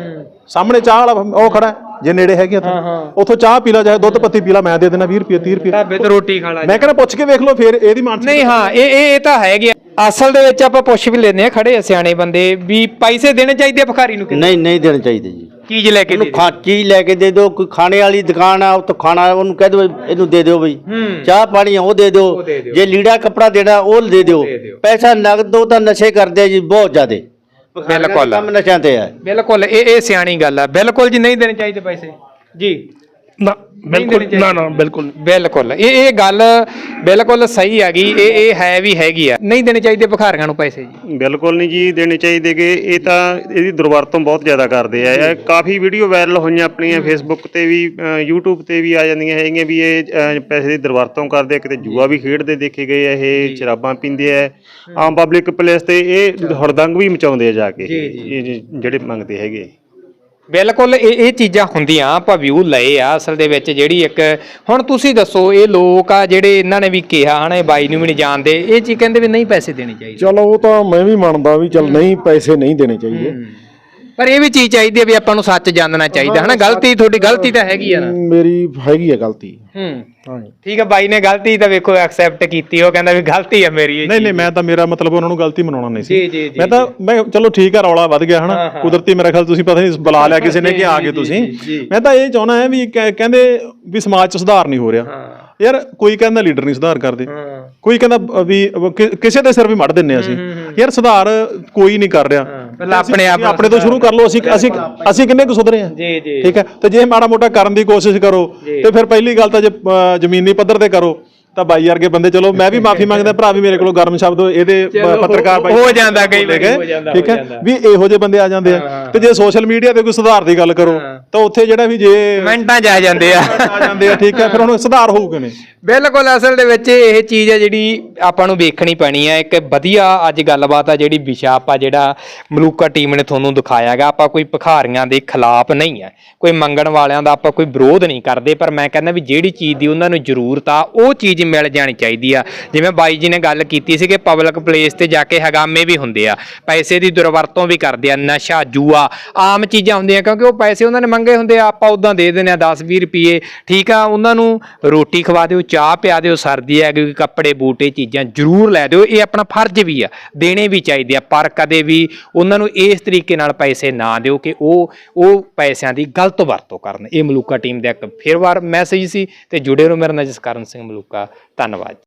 ਸਾਹਮਣੇ ਚਾਹ ਵਾਲਾ ਉਹ ਖੜਾ ਹੈ, ਜੇ ਨੇੜੇ ਹੈਗੇ ਤਾਂ। ਉੱਥੋਂ ਚਾਹ ਪੀ ਲਾ ਚਾਹੇ ਦੁੱਧ ਪੱਤੀ ਪੀ ਲਾ ਮੈਂ ਦੇ ਦੇਣਾ 20 ਰੁਪਏ 30 ਰੁਪਏ। ਢਾਬੇ ਤੇ ਰੋਟੀ ਖਾ ਲਾ ਮੈਂ ਕਹਿੰਦਾ ਪੁੱਛ ਕੇ ਵੇਖ ਲਓ ਫਿਰ ਇਹਦੀ ਮਾਨਸਿਕ ਨਹੀਂ ਹਾਂ ਇਹ ਇਹ ਇਹ ਤਾਂ ਹੈਗੀ ਆ। ਅਸਲ ਦੇ ਵਿੱਚ ਆਪਾਂ ਪੁੱਛ ਵੀ ਲੈਂਦੇ ਆ ਖੜੇ ਆ ਸਿਆਣੇ ਬੰਦੇ ਵੀ ਪੈਸੇ ਦੇਣੇ ਚਾਹੀਦੇ ਆ ਭਿਖਾਰੀ ਨੂੰ ਕਿ ਨਹੀਂ ਨਹੀਂ ਦੇਣੇ ਚਾਹੀਦੇ ਜੀ। ਚੀਜ਼ ਲੈ ਕੇ ਦੇ ਖਾ ਚੀਜ਼ ਲੈ ਕੇ ਦੇ ਦਿਓ ਕੋਈ ਖਾਣੇ ਵਾਲੀ ਦੁਕਾਨ ਆ ਉੱਥੋਂ ਖਾਣਾ ਉਹਨੂੰ ਕਹਿ ਦਿਓ ਇਹਨੂੰ ਦੇ ਦਿਓ ਬਈ। ਹੂੰ। ਚਾਹ ਪਾਣੀ ਆ ਉਹ ਦੇ ਦਿਓ। ਜੇ ਲੀੜਾ ਕੱਪੜਾ ਦੇਣਾ ਉਹ ਦੇ ਦਿਓ। ਦੇ ਦਿਓ। ਪੈਸਾ ਨਗਦ ਦੋ ਤਾਂ ਨਸ਼ੇ ਕਰਦੇ ਆ ਜੀ ਬਹੁਤ ਜ਼ਿਆਦੇ। ਬਿਲਕੁਲ। ਕੰਮ ਨਸ਼ਿਆਂ ਤੇ ਆ। ਬਿਲਕੁਲ ਇਹ ਇਹ ਸਿਆਣੀ ਗੱਲ ਆ। ਬਿਲਕੁਲ ਜੀ ਨਹੀਂ ਦੇਣੇ ਚਾਹੀਦੇ ਪੈਸੇ। ਜੀ। ਨਾ ਬਿਲਕੁਲ ਨਾ ਨਾ ਬਿਲਕੁਲ ਬਿਲਕੁਲ। ਇਹ ਇਹ ਗੱਲ ਬਿਲਕੁਲ ਸਹੀ ਹੈਗੀ ਇਹ ਇਹ ਹੈ ਵੀ ਹੈਗੀ ਆ। ਨਹੀਂ ਦੇਣੇ ਚਾਹੀਦੇ ਭਿਖਾਰੀਆਂ ਨੂੰ ਪੈਸੇ ਜੀ। ਬਿਲਕੁਲ ਨਹੀਂ ਜੀ ਦੇਣੇ ਚਾਹੀਦੇਗੇ ਇਹ ਤਾਂ ਇਹਦੀ ਦੁਰਵਰਤੋਂ ਬਹੁਤ ਜ਼ਿਆਦਾ ਕਰਦੇ ਆ। ਇਹ ਕਾਫੀ ਵੀਡੀਓ ਵਾਇਰਲ ਹੋਈਆਂ ਆਪਣੀਆਂ ਫੇਸਬੁੱਕ ਤੇ ਵੀ YouTube ਤੇ ਵੀ ਆ ਜਾਂਦੀਆਂ ਹੈਗੀਆਂ ਵੀ ਇਹ ਪੈਸੇ ਦੀ ਦੁਰਵਰਤੋਂ ਕਰਦੇ ਆ। ਕਿਤੇ ਜੂਆ ਵੀ ਖੇਡਦੇ ਦੇਖੇ ਗਏ ਆ ਇਹ ਸ਼ਰਾਬਾਂ ਪੀਂਦੇ ਆ। ਆਮ ਪਬਲਿਕ ਪਲੇਸ ਤੇ ਇਹ ਹੜਦੰਗ ਵੀ ਮਚਾਉਂਦੇ ਆ ਜਾ ਕੇ। ਇਹ ਜਿਹੜੇ ਮੰਗਦੇ ਹੈਗੇ। ਬਿਲਕੁਲ ਇਹ ਇਹ ਚੀਜ਼ਾਂ ਹੁੰਦੀਆਂ ਆਪਾਂ ਵਿਊ ਲਏ ਆ ਅਸਲ ਦੇ ਵਿੱਚ ਜਿਹੜੀ ਇੱਕ ਹੁਣ ਤੁਸੀਂ ਦੱਸੋ ਇਹ ਲੋਕ ਆ ਜਿਹੜੇ ਇਹਨਾਂ ਨੇ ਵੀ ਕਿਹਾ ਹਨਾ ਇਹ ਬਾਈ ਨੂੰ ਵੀ ਨਹੀਂ ਜਾਣਦੇ ਇਹ ਚੀਜ਼ ਕਹਿੰਦੇ ਵੀ ਨਹੀਂ ਪੈਸੇ ਦੇਣੇ ਚਾਹੀਦੇ। ਚਲੋ ਉਹ ਤਾਂ ਮੈਂ ਵੀ ਮੰਨਦਾ ਵੀ ਚਲ ਨਹੀਂ ਪੈਸੇ ਨਹੀਂ ਦੇਣੇ ਚਾਹੀਦੇ। ਪਰ ਇਹ ਵੀ ਚੀਜ਼ ਚਾਹੀਦੀ ਹੈ ਵੀ ਆਪਾਂ ਨੂੰ ਸੱਚ ਜਾਣਨਾ ਚਾਹੀਦਾ ਹਨਾ? ਗਲਤੀ ਤੁਹਾਡੀ ਗਲਤੀ ਤਾਂ ਹੈਗੀ ਆ ਨਾ। ਮੇਰੀ ਹੈਗੀ ਹੈ ਗਲਤੀ। ਹੂੰ। ਹਾਂਜੀ ਠੀਕ ਹੈ ਬਾਈ ਨੇ ਗਲਤੀ ਤਾਂ ਵੇਖੋ ਐਕਸੈਪਟ ਕੀਤੀ ਉਹ ਕਹਿੰਦਾ ਵੀ ਗਲਤੀ ਹੈ ਮੇਰੀ ਇਹ ਨਹੀਂ ਨਹੀਂ ਮੈਂ ਤਾਂ ਮੇਰਾ ਮਤਲਬ ਉਹਨਾਂ ਨੂੰ ਗਲਤੀ ਮਨਾਉਣਾ ਨਹੀਂ ਜੀ, ਸੀ ਜੀ, ਮੈਂ ਤਾਂ ਮੈਂ ਚਲੋ ਠੀਕ ਆ ਰੌਲਾ ਵੱਧ ਗਿਆ ਹਨਾ? ਕੁਦਰਤੀ ਮੇਰਾ ਖਿਆਲ ਤੁਸੀਂ ਪਤਾ ਨਹੀਂ ਬੁਲਾ ਲਿਆ ਕਿਸੇ ਨੇ ਕਿ ਆ ਗਏ ਤੁਸੀਂ। ਮੈਂ ਤਾਂ ਇਹ ਚਾਹਣਾ ਹੈ ਵੀ ਕਹਿ- ਕਹਿੰਦੇ ਵੀ ਸਮਾਜ 'ਚ ਸੁਧਾਰ ਨਹੀਂ ਹੋ ਰਿਹਾ। ਯਾਰ ਕੋਈ ਕਹਿੰਦਾ ਲੀਡਰ ਨਹੀਂ ਸੁਧਾਰ ਕਰਦੇ। ਕੋਈ ਕਹਿੰਦਾ ਵੀ ਕਿ- ਕਿਸੇ ਦੇ ਸਿਰ ਵੀ ਮੜ ਦਿੰਨੇ ਅਸੀਂ। ਯਾਰ ਸੁਧਾਰ ਕੋਈ ਨਹੀਂ ਕਰ ਰਿਹਾ। ਪਹਿਲਾਂ ਆਪਣੇ ਆਪ ਆਪਣੇ ਤੋਂ ਸ਼ੁਰੂ ਕਰ ਲਓ ਅਸੀਂ ਅਸੀਂ ਅਸੀਂ ਕਿੰਨੇ ਕੁ ਸੁਧਰੇ ਆ ਜੀ ਜੀ। ਠੀਕ ਹੈ? ਤੇ ਜੇ ਮਾੜਾ ਮੋਟਾ ਕਰਨ ਦੀ ਕੋਸ਼ਿਸ਼ ਕਰੋ ਤੇ ਫਿਰ ਪਹਿਲੀ ਗੱਲ ਤਾਂ ਜੇ ਜ਼ਮੀਨੀ ਪੱਧਰ ਤੇ ਕਰੋ। ਤਾਂ ਬਾਈ ਵਰਗੇ ਬੰਦੇ ਚਲੋ ਮੈਂ ਵੀ ਮਾਫੀ ਮੰਗਦਾ ਭਰਾ ਵੀ ਮੇਰੇ ਕੋਲੋਂ ਗਰਮ ਸ਼ਬਦ ਇਹਦੇ ਪ- ਪੱਤਰਕਾਰ ਬਾਈ ਹੋ ਜਾਂਦਾ ਕਈ ਵਾਰੀ, ਗਏ, ਹੋ ਜਾਂਦਾ, ਠੀਕ ਹੋ ਹੈ? ਜਾਂਦਾ। ਵੀ ਇਹੋ ਜਿਹੇ ਬੰਦੇ ਆ ਜਾਂਦੇ ਆ। ਤੇ ਜੇ ਸੋਸ਼ਲ ਮੀਡੀਆ ਤੇ ਕੋਈ ਸੁਧਾਰ ਦੀ ਗੱਲ ਕਰੋ ਤਾਂ ਉੱਥੇ ਜਿਹੜਾ ਵੀ ਜੇ ਮਿੰਟਾਂ 'ਚ ਆ ਜਾਂਦੇ ਆ। ਆ ਜਾਂਦੇ ਆ ਠੀਕ ਹੈ? ਫਿਰ ਹੁਣ ਸੁਧਾਰ ਹੋਊ ਕਿਵੇਂ? ਬਿਲਕੁਲ ਅਸਲ ਦੇ ਵਿੱਚ ਇਹ ਚੀਜ਼ ਹੈ ਜਿਹੜੀ ਆਪਾਂ ਨੂੰ ਵੇਖਣੀ ਪੈਣੀ ਹੈ। ਇੱਕ ਵਧੀਆ ਅੱਜ ਗੱਲਬਾਤ ਆ ਜਿਹੜੀ ਵਿਸ਼ਾ ਆਪਾਂ ਜਿਹੜਾ ਮਲੂਕਾ ਟੀਮ ਨੇ ਤੁਹਾਨੂੰ ਦਿਖਾਇਆਗਾ ਆਪਾਂ ਕੋਈ ਭਿਖਾਰੀਆਂ ਦੇ ਖਿਲਾਫ ਨਹੀਂ ਹੈ। ਕੋਈ ਮੰਗਣ ਵਾਲਿਆਂ ਦਾ ਆਪਾਂ ਕੋਈ ਵਿਰੋਧ ਨਹੀਂ ਕਰਦੇ ਪਰ ਮੈਂ ਕਹਿੰਦਾ ਵੀ ਜਿਹੜੀ ਚੀਜ਼ ਦੀ ਉਹਨਾਂ ਨੂੰ ਜ਼ਰੂਰਤ ਆ ਉਹ ਚੀਜ਼ ਮਿਲ ਜਾਣੀ ਚਾਹੀਦੀ ਆ। ਜਿਵੇਂ ਬਾਈ ਜੀ ਨੇ ਗੱਲ ਕੀਤੀ ਸੀ ਕਿ ਪਬਲਿਕ ਪਲੇਸ ਤੇ ਜਾ ਕੇ ਹਗਾਮੇ ਵੀ ਹੁੰਦੇ ਆ। ਪੈਸੇ ਦੀ ਦੁਰਵਰਤੋਂ ਵੀ ਕਰਦੇ ਆ, ਨਸ਼ਾ, ਜੂਆ, ਆਮ ਚੀਜ਼ਾਂ ਹੁੰਦੀਆਂ ਕਿਉਂਕਿ ਉਹ ਪੈਸੇ ਉਹਨਾਂ ਨੇ ਮੰਗੇ ਹੁੰਦੇ ਆ, ਆਪਾਂ ਉਦਾਂ ਦੇ ਦਿੰਦੇ ਆ 10 20 ਰੁਪਏ। ਠੀਕ ਆ, ਉਹਨਾਂ ਨੂੰ ਰੋਟੀ ਖਵਾ ਦਿਓ, ਚਾਹ ਪਿਆ ਦਿਓ, ਸਰਦੀ ਹੈ ਕਿ ਕੱਪੜੇ, ਬੂਟੇ, ਚੀਜ਼ਾਂ ਜ਼ਰੂਰ ਲੈ ਦਿਓ। ਇਹ ਆਪਣਾ ਫਰਜ਼ ਵੀ ਆ, ਦੇਣੇ ਵੀ ਚਾਹੀਦੇ ਆ, ਪਰ ਕਦੇ ਵੀ ਉਹਨਾਂ ਨੂੰ ਇਸ ਤਰੀਕੇ ਨਾਲ ਪੈਸੇ ਨਾ ਦਿਓ ਕਿ ਉਹ ਉਹ ਪੈਸਿਆਂ ਦੀ ਗਲਤ ਵਰਤੋਂ ਕਰਨ। ਇਹ ਮਲੂਕਾ ਟੀਮ ਦਾ ਇੱਕ ਫਿਰ ਵਾਰ ਮੈਸੇਜ ਸੀ ਤੇ ਜੁੜੇ ਰਹੋ ਮੇਰੇ ਨਾਲ ਜਸਕਰਨ ਸਿੰਘ ਮਲੂਕਾ। ਧੰਨਵਾਦ